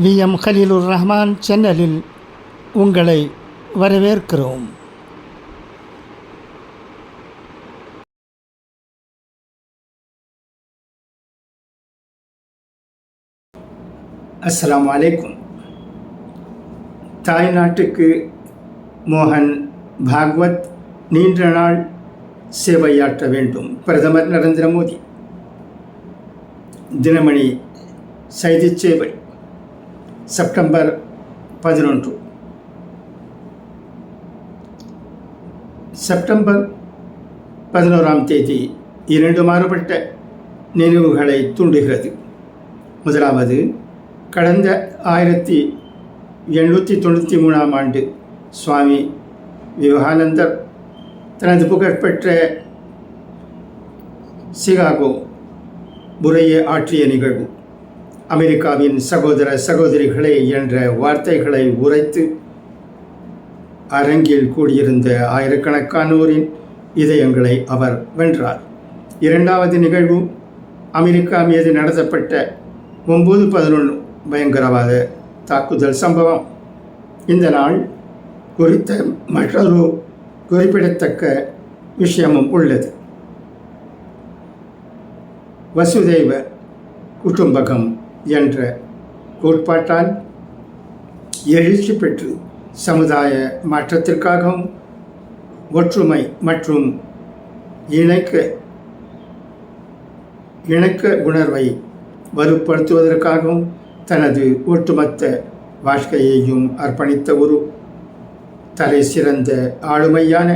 We. M. Khalilur Rahman சேனலில் உங்களை வரவேற்கிறோம். அஸ்லாம் வலைக்கும் தாய்நாட்டுக்கு மோகன் பாகவத் நீண்ட நாள் சேவையாற்ற வேண்டும். பிரதமர் நரேந்திர மோடி. தினமணி செய்தி சேவை. செப்டம்பர் பதினொன்று. செப்டம்பர் பதினோராம் தேதி இரண்டு மாறுபட்ட நினைவுகளை தூண்டுகிறது. முதலாவது கடந்த ஆயிரத்தி எண்ணூற்றி தொண்ணூற்றி மூணாம் ஆண்டு சுவாமி விவேகானந்தர் தனது புகழ்பெற்ற சிகாகோ உரையை ஆற்றிய நிகழ்வு. அமெரிக்காவின் சகோதர சகோதரிகளே என்ற வார்த்தைகளை உரைத்து அரங்கில் கூடியிருந்த ஆயிரக்கணக்கானோரின் இதயங்களை அவர் வென்றார். இரண்டாவது நிகழ்வு அமெரிக்கா மீது நடத்தப்பட்ட ஒம்பது பதினொன்று பயங்கரவாத தாக்குதல் சம்பவம். இந்த நாள் குறித்த மற்றொரு குறிப்பிடத்தக்க விஷயமும் உள்ளது. வசுதேவ குடும்பகம் என்ற கோட்பாட்டால் எழுச்சி பெற்று சமுதாய மாற்றத்திற்காகவும் ஒற்றுமை மற்றும் இணைக்க இணக்க உணர்வை வலுப்படுத்துவதற்காகவும் தனது ஒட்டுமொத்த வாழ்க்கையையும் அர்ப்பணித்த ஒரு தலை சிறந்த ஆளுமையான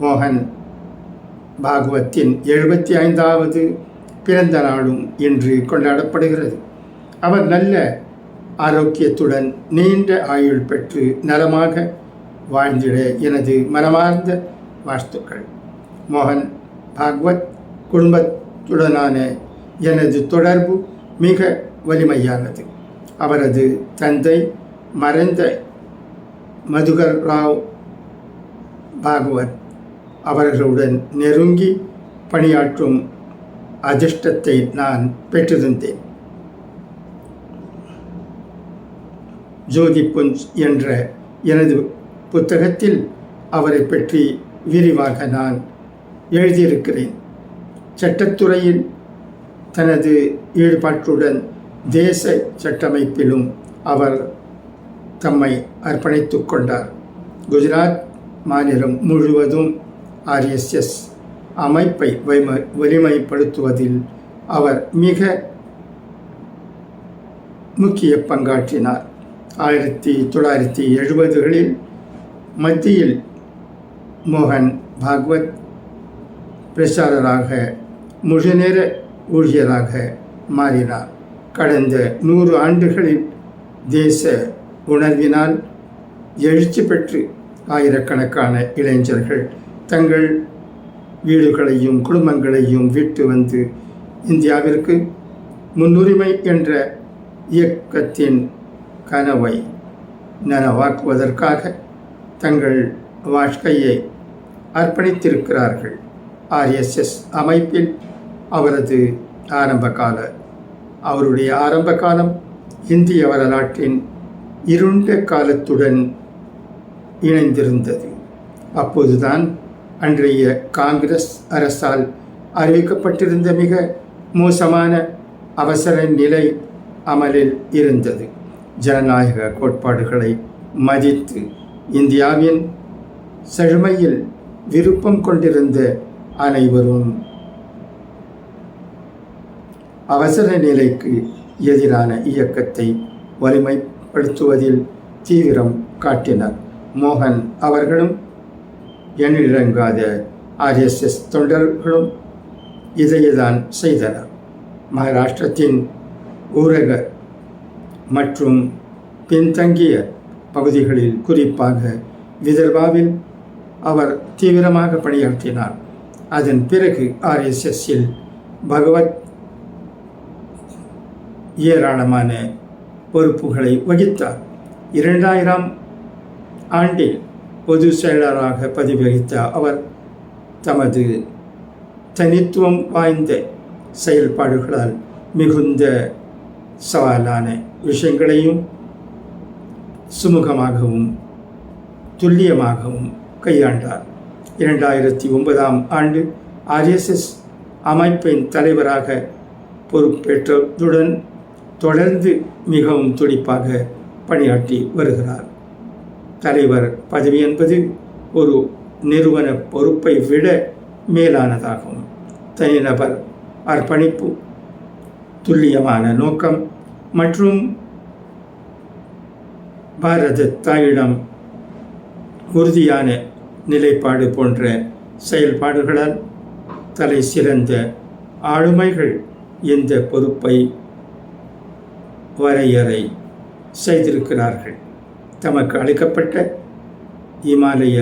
மோகன் பாகவத்தின் எழுபத்தி ஐந்தாவது பிறந்த நாளும் இன்று கொண்டாடப்படுகிறது. அவர் நல்ல ஆரோக்கியத்துடன் நீண்ட ஆயுள் பெற்று நலமாக வாழ்ந்திட எனது மனமார்ந்த வாழ்த்துக்கள். மோகன் பாக்வத் குடும்பத்துடனான எனது தொடர்பு மிக வலிமையானது. அவரது தந்தை மறைந்த மதுகர் ராவ் பாகவத் அவர்களுடன் நெருங்கி பணியாற்றும் அதிர்ஷ்டத்தை நான் பெற்றிருந்தேன். ஜோதி புஞ்ச் என்ற எனது புத்தகத்தில் அவரை பற்றி விரிவாக நான் எழுதியிருக்கிறேன். சட்டத்துறையில் தனது ஈடுபாட்டுடன் தேச சட்டமைப்பிலும் அவர் தம்மை அர்ப்பணித்து கொண்டார். குஜராத் மாநிலம் முழுவதும் ஆர்எஸ்எஸ் அமைப்பை வைம வலிமைப்படுத்துவதில் அவர் மிக முக்கிய பங்காற்றினார். ஆயிரத்தி தொள்ளாயிரத்தி எழுபதுகளில் மத்தியில் மோகன் பாகவத் பிரச்சாரராக முழுநேர ஊழியராக மாறினார். கடந்த நூறு ஆண்டுகளில் தேச உணர்வினால் எழுச்சி பெற்று ஆயிரக்கணக்கான இளைஞர்கள் தங்கள் வீடுகளையும் குடும்பங்களையும் விட்டு வந்து இந்தியாவிற்கு முன்னுரிமை என்ற இயக்கத்தின் கனவை நனவாக்குவதற்காக தங்கள் வாழ்க்கையை அர்ப்பணித்திருக்கிறார்கள். ஆர்எஸ்எஸ் அமைப்பில் அவரது ஆரம்பகால அவருடைய ஆரம்ப காலம் இந்திய வரலாற்றின் இருண்ட காலத்துடன் இணைந்திருந்தது. அப்போதுதான் அன்றைய காங்கிரஸ் அரசால் அறிவிக்கப்பட்டிருந்த மிக மோசமான அவசர நிலை அமலில் இருந்தது. ஜனநாயக கோட்பாடுகளை மதித்து இந்தியாவின் செழுமையில் விருப்பம் கொண்டிருந்த அனைவரும் அவசர நிலைக்கு எதிரான இயக்கத்தை வலிமைப்படுத்துவதில் தீவிரம் காட்டினார். மோகன் அவர்களும் எண்ணிறங்காத ஆர்எஸ்எஸ் தொண்டர்களும் இதையேதான் செய்தனர். மகாராஷ்டிரத்தின் ஊரக மற்றும் பின்தங்கிய பகுதிகளில் குறிப்பாக விதர்பாவில் அவர் தீவிரமாக பணியாற்றினார். அதன் பிறகு ஆர்எஸ்எஸ்ஸில் பகவத் ஏராளமான பொறுப்புகளை வகித்தார். இரண்டாயிரம் ஆண்டில் பொது செயலராக பதிவகித்த அவர் தமது தனித்துவம் வாய்ந்த செயல்பாடுகளால் மிகுந்த சவாலான விஷயங்களையும் சுமூகமாகவும் துல்லியமாகவும் கையாண்டார். இரண்டாயிரத்தி ஒன்பதாம் ஆண்டு ஆர்எஸ்எஸ் அமைப்பின் தலைவராக பொறுப்பேற்றதுடன் தொடர்ந்து மிகவும் துடிப்பாக பணியாற்றி வருகிறார். தலைவர் பதவி என்பது ஒரு நிறுவன பொறுப்பை விட மேலானதாகும். தனிநபர் அர்ப்பணிப்பு துல்லியமான நோக்கம் மற்றும் பாரத தாயிடம் உறுதியான நிலைப்பாடு போன்ற செயல்பாடுகளால் தலை சிறந்த ஆளுமைகள் இந்த பொறுப்பை வரையறை செய்திருக்கிறார்கள்? தமக்கு அளிக்கப்பட்ட இமாலய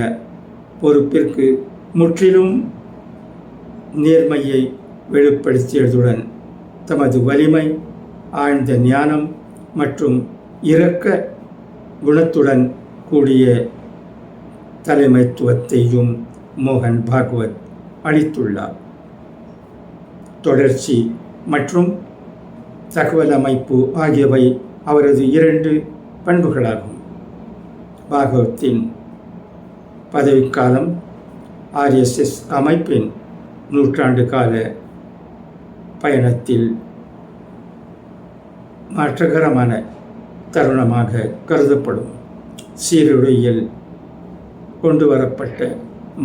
பொறுப்பிற்கு முற்றிலும் நேர்மையை வெளிப்படுத்தியதுடன் தமது வலிமை ஆழ்ந்த ஞானம் மற்றும் இரக்க குணத்துடன் கூடிய தலைமைத்துவத்தையும் மோகன் பாகவத் அளித்துள்ளார். தொடர்ச்சி மற்றும் தகவல் அமைப்பு ஆகியவை அவரது இரண்டு பண்புகளாகும். பாகவத்தின் பதவிக்காலம் ஆர்எஸ்எஸ் அமைப்பின் நூற்றாண்டு கால பயணத்தில் மாற்றகரமான தருணமாக கருதப்படும். சீருடையில் கொண்டு வரப்பட்ட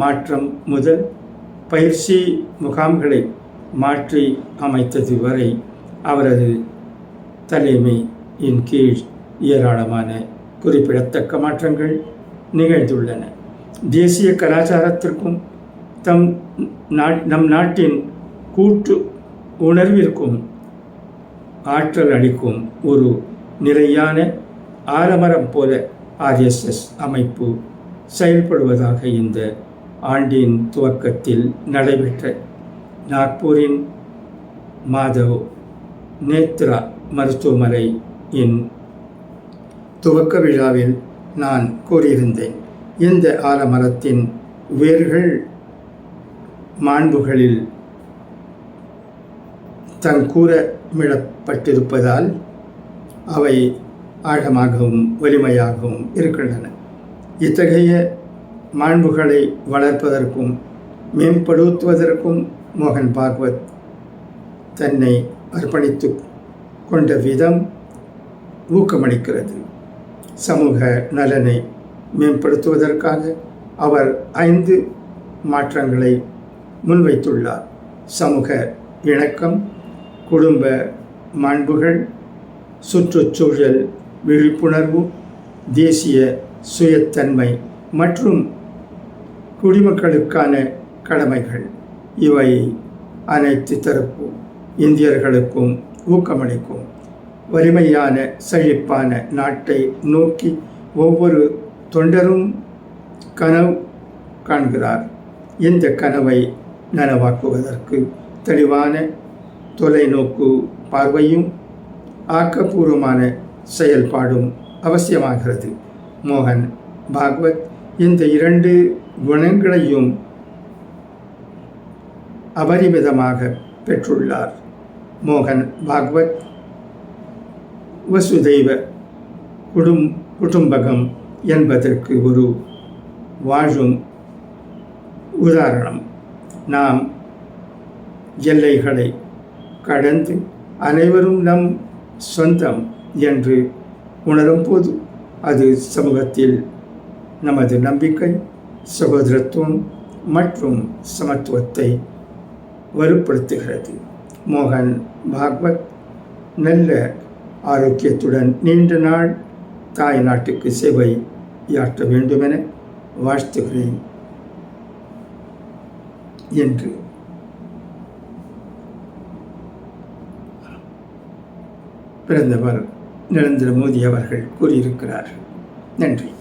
மாற்றம் முதல் பயிற்சி முகாம்களை மாற்றி அமைத்தது வரை அவரது தலைமையின் கீழ் ஏராளமான குறிப்பிடத்தக்க மாற்றங்கள் நிகழ்ந்துள்ளன. தேசிய கலாச்சாரத்திற்கும் தம் நம் நாட்டின் கூட்டு உணர்விற்கும் ஆற்றல் அளிக்கும் ஒரு நிலையான ஆலமரம் போல ஆர்எஸ்எஸ் அமைப்பு செயல்படுவதாக இந்த ஆண்டின் துவக்கத்தில் நடைபெற்ற நாக்பூரின் மாதவ் நேத்ரா மருத்துவமனையின் துவக்க விழாவில் நான் கூறியிருந்தேன். இந்த ஆலமரத்தின் வேர்கள் மாண்புகளில் தங்கூரமிடப்பட்டிருப்பதால் அவை ஆழமாகவும் வலிமையாகவும் இருக்கின்றன. இத்தகைய மாண்புகளை வளர்ப்பதற்கும் மேம்படுத்துவதற்கும் மோகன் பாகவத் தன்னை அர்ப்பணித்து கொண்ட விதம் ஊக்கமளிக்கிறது. சமூக நலனை மேம்படுத்துவதற்காக அவர் ஐந்து மாற்றங்களை முன்வைத்துள்ளார். சமூக இணக்கம் குடும்ப மாண்புகள் சுற்றுச்சூழல் விழிப்புணர்வு தேசிய சுயத்தன்மை மற்றும் குடிமக்களுக்கான கடமைகள். இவை அனைத்து தரப்பு இந்தியர்களுக்கும் ஊக்கமளிக்கும். வலிமையான செழிப்பான நாட்டை நோக்கி ஒவ்வொரு தொண்டரும் கனவு காண்கிறார். இந்த கனவை நனவாக்குவதற்கு தெளிவான தொலைநோக்கு பார்வையும் ஆக்கப்பூர்வமான செயல்பாடும் அவசியமாகிறது. மோகன் பாகவத் இந்த இரண்டு குணங்களையும் அபரிமிதமாக பெற்றுள்ளார். மோகன் பாகவத் வசுதெய்வ குடும் குடும்பகம் என்பதற்கு ஒரு வாழும் உதாரணம். நாம் எல்லைகளை கடந்து அனைவரும் நம் சொந்தம் என்று உணரும் போது அது சமூகத்தில் நமது நம்பிக்கை சகோதரத்துவம் மற்றும் சமத்துவத்தை வலுப்படுத்துகிறது. மோகன் பாகவத் நல்ல ஆரோக்கியத்துடன் நீண்ட நாள் தாய் நாட்டுக்கு சேவை யாற்ற வேண்டுமென வாழ்த்துகிறேன். என்று பிறந்தவர் நரேந்திர மோடி அவர்கள் கூறியிருக்கிறார். நன்றி.